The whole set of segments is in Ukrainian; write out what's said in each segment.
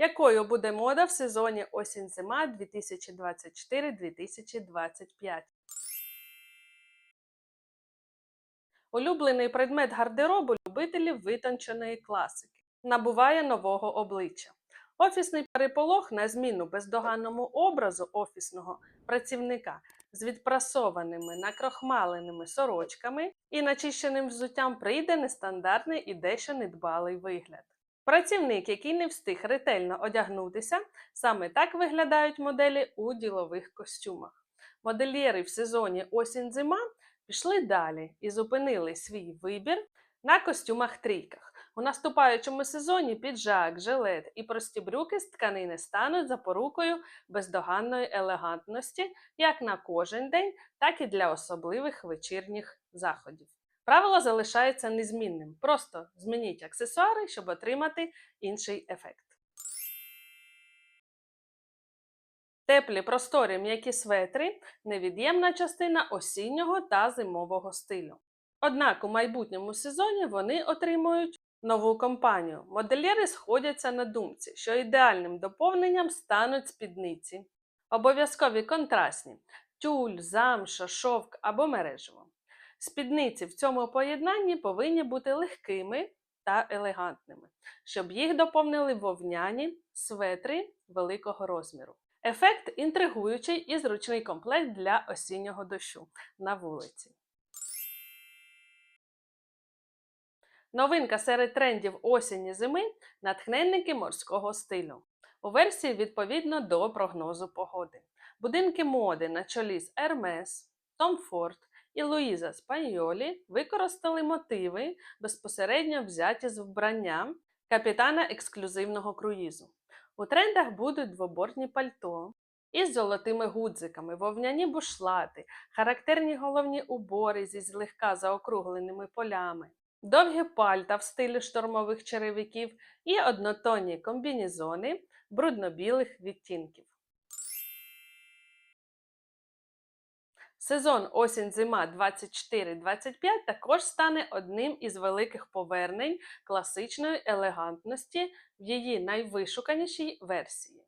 Якою буде мода в сезоні осінь-зима 2024-2025? Улюблений предмет гардеробу любителів витонченої класики набуває нового обличчя. Офісний переполох на зміну бездоганному образу офісного працівника з відпрасованими накрохмаленими сорочками і начищеним взуттям прийде нестандартний і дещо недбалий вигляд. Працівник, який не встиг ретельно одягнутися, саме так виглядають моделі у ділових костюмах. Модельєри в сезоні осінь-зима пішли далі і зупинили свій вибір на костюмах-трійках. У наступаючому сезоні піджак, жилет і прості брюки з тканини стануть запорукою бездоганної елегантності як на кожен день, так і для особливих вечірніх заходів. Правило залишається незмінним. Просто змініть аксесуари, щоб отримати інший ефект. Теплі, просторі, м'які светри невід'ємна частина осіннього та зимового стилю. Однак у майбутньому сезоні вони отримують нову компанію. Модельєри сходяться на думці, що ідеальним доповненням стануть спідниці. Обов'язкові контрастні тюль, замша, шовк або мережево. Спідниці в цьому поєднанні повинні бути легкими та елегантними, щоб їх доповнили вовняні светри великого розміру. Ефект інтригуючий і зручний комплект для осіннього дощу на вулиці. Новинка серед трендів осені зими натхненники морського стилю. У версії відповідно до прогнозу погоди. Будинки моди на чолі з Hermes, Tom Ford і Луїза Спайолі використали мотиви, безпосередньо взяті з вбрання капітана ексклюзивного круїзу. У трендах будуть двобортні пальто із золотими гудзиками, вовняні бушлати, характерні головні убори зі злегка заокругленими полями, довгі пальта в стилі штормових черевиків і однотонні комбінізони брудно-білих відтінків. Сезон осінь-зима 24-25 також стане одним із великих повернень класичної елегантності в її найвишуканішій версії.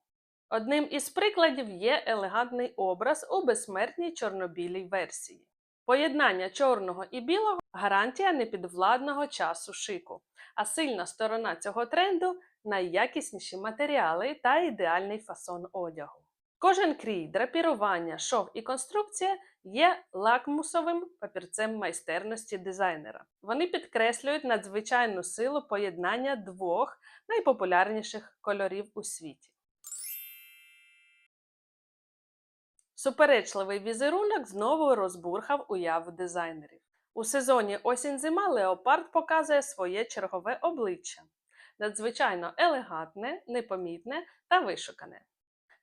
Одним із прикладів є елегантний образ у безсмертній чорно-білій версії. Поєднання чорного і білого гарантія непідвладного часу шику, а сильна сторона цього тренду найякісніші матеріали та ідеальний фасон одягу. Кожен крій, драпірування, шов і конструкція є лакмусовим папірцем майстерності дизайнера. Вони підкреслюють надзвичайну силу поєднання двох найпопулярніших кольорів у світі. Суперечливий візерунок знову розбурхав уяву дизайнерів. У сезоні осінь-зима Леопард показує своє чергове обличчя надзвичайно елегантне, непомітне та вишукане.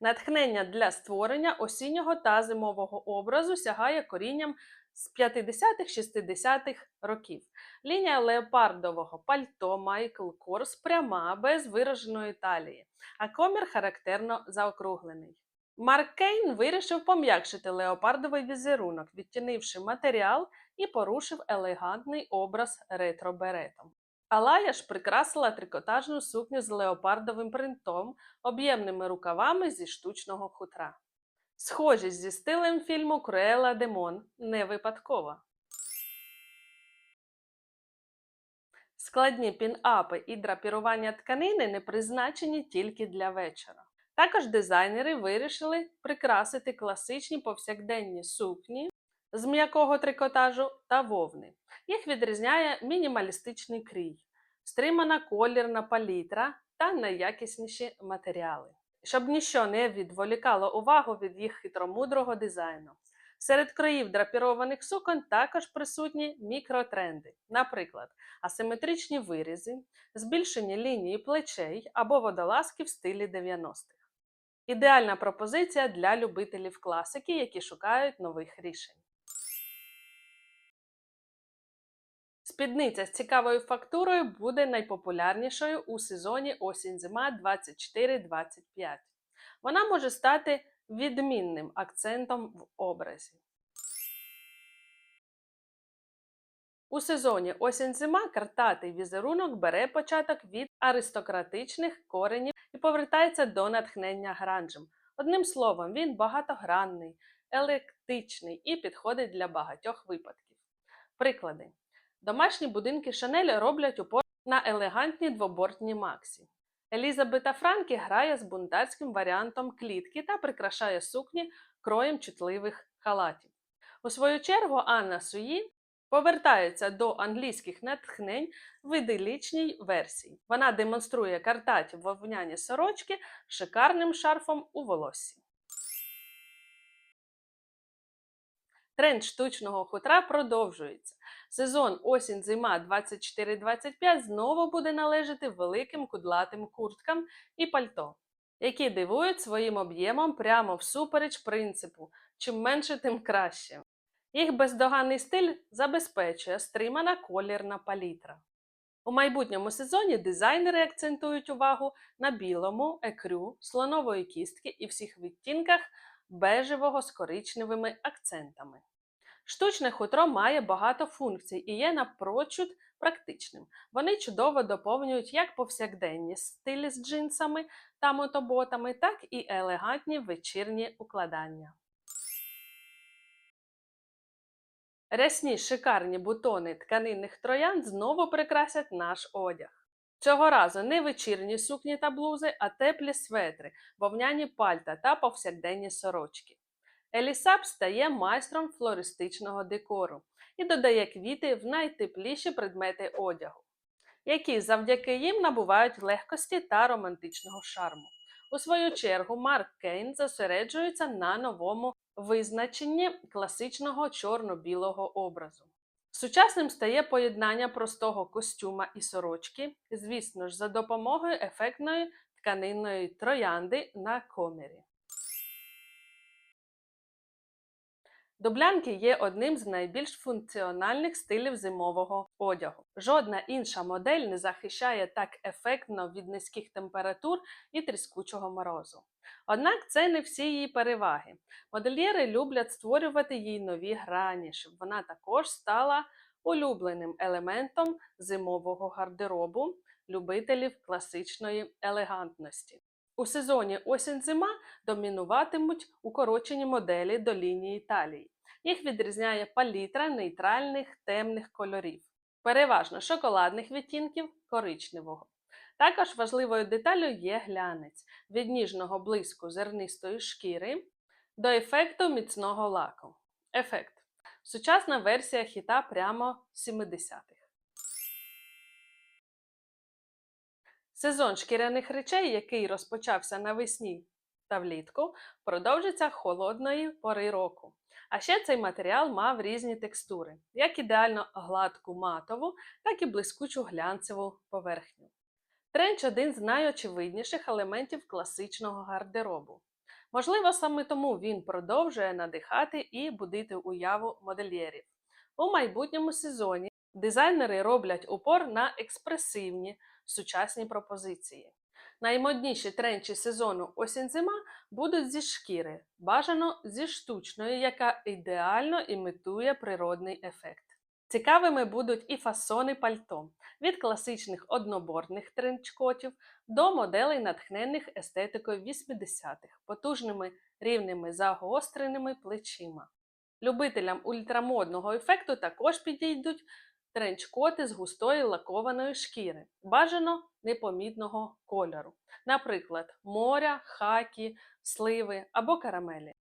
Натхнення для створення осіннього та зимового образу сягає корінням з 50-60-х років. Лінія леопардового пальто Майкл Корс пряма, без вираженої талії, а комір характерно заокруглений. Марк Кейн вирішив пом'якшити леопардовий візерунок, відтінивши матеріал і порушив елегантний образ ретро-беретом. Алая ж прикрасила трикотажну сукню з леопардовим принтом, об'ємними рукавами зі штучного хутра. Схожість зі стилем фільму Круела Демон не випадкова. Складні пін-апи і драпірування тканини не призначені тільки для вечора. Також дизайнери вирішили прикрасити класичні повсякденні сукні з м'якого трикотажу та вовни. Їх відрізняє мінімалістичний крій, стримана колірна палітра та найякісніші матеріали, щоб ніщо не відволікало увагу від їх хитромудрого дизайну. Серед країв драпірованих сукон також присутні мікротренди, наприклад, асиметричні вирізи, збільшені лінії плечей або водолазки в стилі 90-х. Ідеальна пропозиція для любителів класики, які шукають нових рішень. Спідниця з цікавою фактурою буде найпопулярнішою у сезоні осінь-зима 24-25. Вона може стати відмінним акцентом в образі. У сезоні осінь-зима картатий візерунок бере початок від аристократичних коренів і повертається до натхнення гранжем. Одним словом, він багатогранний, електичний і підходить для багатьох випадків. Приклади: домашні будинки Шанель роблять упор на елегантні двобортні Максі. Елізабета Франкі грає з бунтарським варіантом клітки та прикрашає сукні кроєм чутливих халатів. У свою чергу Анна Суї повертається до англійських натхнень в іделічній версії. Вона демонструє картаті вовняні сорочки з шикарним шарфом у волоссі. Тренд штучного хутра продовжується. Сезон осінь-зима 24-25 знову буде належати великим кудлатим курткам і пальто, які дивують своїм об'ємом прямо всупереч принципу чим менше, тим краще. Їх бездоганний стиль забезпечує стримана колірна палітра. У майбутньому сезоні дизайнери акцентують увагу на білому, екрю, слонової кістки і всіх відтінках бежевого з коричневими акцентами. Штучне хутро має багато функцій і є напрочуд практичним. Вони чудово доповнюють як повсякденні стилі з джинсами та мотоботами, так і елегантні вечірні укладання. Рясні шикарні бутони тканинних троян знову прикрасять наш одяг. Цього разу не вечірні сукні та блузи, а теплі светри, вовняні пальта та повсякденні сорочки. Елісап стає майстром флористичного декору і додає квіти в найтепліші предмети одягу, які завдяки їм набувають легкості та романтичного шарму. У свою чергу Марк Кейн зосереджується на новому визначенні класичного чорно-білого образу. Сучасним стає поєднання простого костюма і сорочки, звісно ж, за допомогою ефектної тканинної троянди на комірі. Дублянки є одним з найбільш функціональних стилів зимового одягу. Жодна інша модель не захищає так ефектно від низьких температур і тріскучого морозу. Однак це не всі її переваги. Модельєри люблять створювати їй нові грані, щоб вона також стала улюбленим елементом зимового гардеробу любителів класичної елегантності. У сезоні осінь-зима домінуватимуть укорочені моделі до лінії талії. Їх відрізняє палітра нейтральних темних кольорів, переважно шоколадних відтінків коричневого. Також важливою деталю є глянець від ніжного блиску зернистої шкіри до ефекту міцного лаку. Ефект. Сучасна версія хіта прямо 70-х. Сезон шкіряних речей, який розпочався навесні та влітку, продовжиться холодної пори року. А ще цей матеріал мав різні текстури, як ідеально гладку матову, так і блискучу глянцеву поверхню. Тренч один з найочевидніших елементів класичного гардеробу. Можливо, саме тому він продовжує надихати і будити уяву модельєрів. У майбутньому сезоні дизайнери роблять упор на експресивні сучасні пропозиції. Наймодніші тренчі сезону осінь-зима будуть зі шкіри, бажано зі штучної, яка ідеально імітує природний ефект. Цікавими будуть і фасони пальто від класичних одноборних тренчкотів до моделей, натхнених естетикою 80-х, потужними рівними загостреними плечима. Любителям ультрамодного ефекту також підійдуть тренчкоти з густої лакованої шкіри, бажано непомітного кольору, наприклад, моря, хакі, сливи або карамелі.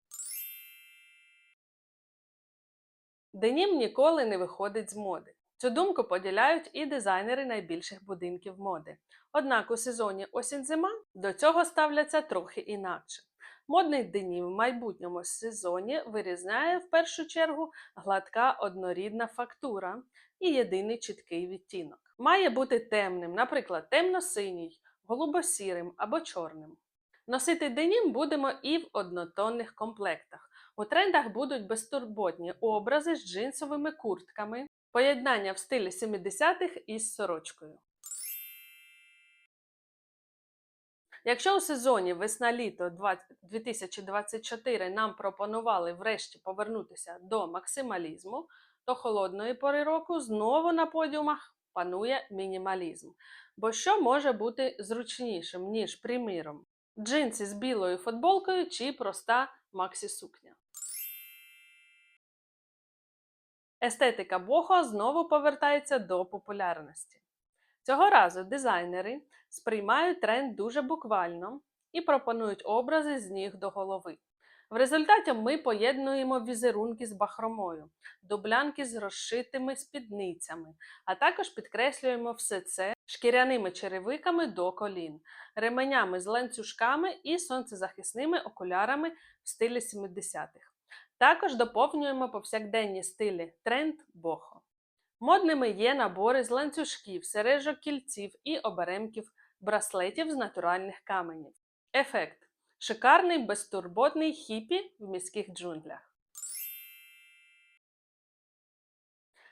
Денім ніколи не виходить з моди. Цю думку поділяють і дизайнери найбільших будинків моди. Однак у сезоні осінь-зима до цього ставляться трохи інакше. Модний денім в майбутньому сезоні вирізняє в першу чергу гладка однорідна фактура і єдиний чіткий відтінок. Має бути темним, наприклад, темно-синій, голубо-сірим або чорним. Носити денім будемо і в однотонних комплектах. У трендах будуть безтурботні образи з джинсовими куртками, поєднання в стилі 70-х із сорочкою. Якщо у сезоні весна-літо 2024 нам пропонували врешті повернутися до максималізму, то холодної пори року знову на подіумах панує мінімалізм. Бо що може бути зручнішим, ніж, приміром, джинси з білою футболкою чи проста максі-сукня? Естетика бохо знову повертається до популярності. Цього разу дизайнери сприймають тренд дуже буквально і пропонують образи з ніг до голови. В результаті ми поєднуємо візерунки з бахромою, дублянки з розшитими спідницями, а також підкреслюємо все це шкіряними черевиками до колін, ременями з ланцюжками і сонцезахисними окулярами в стилі 70-х. Також доповнюємо повсякденні стилі тренд бохо. Модними є набори з ланцюжків, сережок кільців і оберемків браслетів з натуральних каменів. Ефект шикарний безтурботний хіпі в міських джунглях.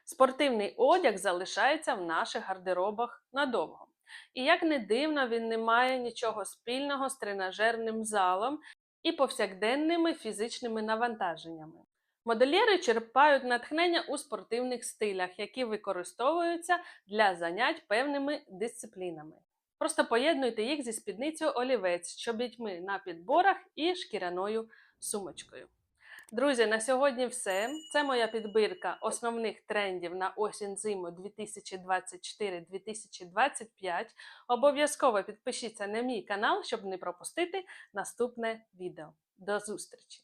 Спортивний одяг залишається в наших гардеробах надовго. І як не дивно, він не має нічого спільного з тренажерним залом і повсякденними фізичними навантаженнями. Модельєри черпають натхнення у спортивних стилях, які використовуються для занять певними дисциплінами. Просто поєднуйте їх зі спідницею олівець, чобітьми на підборах і шкіряною сумочкою. Друзі, на сьогодні все. Це моя підбірка основних трендів на осінь зиму 2024-2025. Обов'язково підпишіться на мій канал, щоб не пропустити наступне відео. До зустрічі!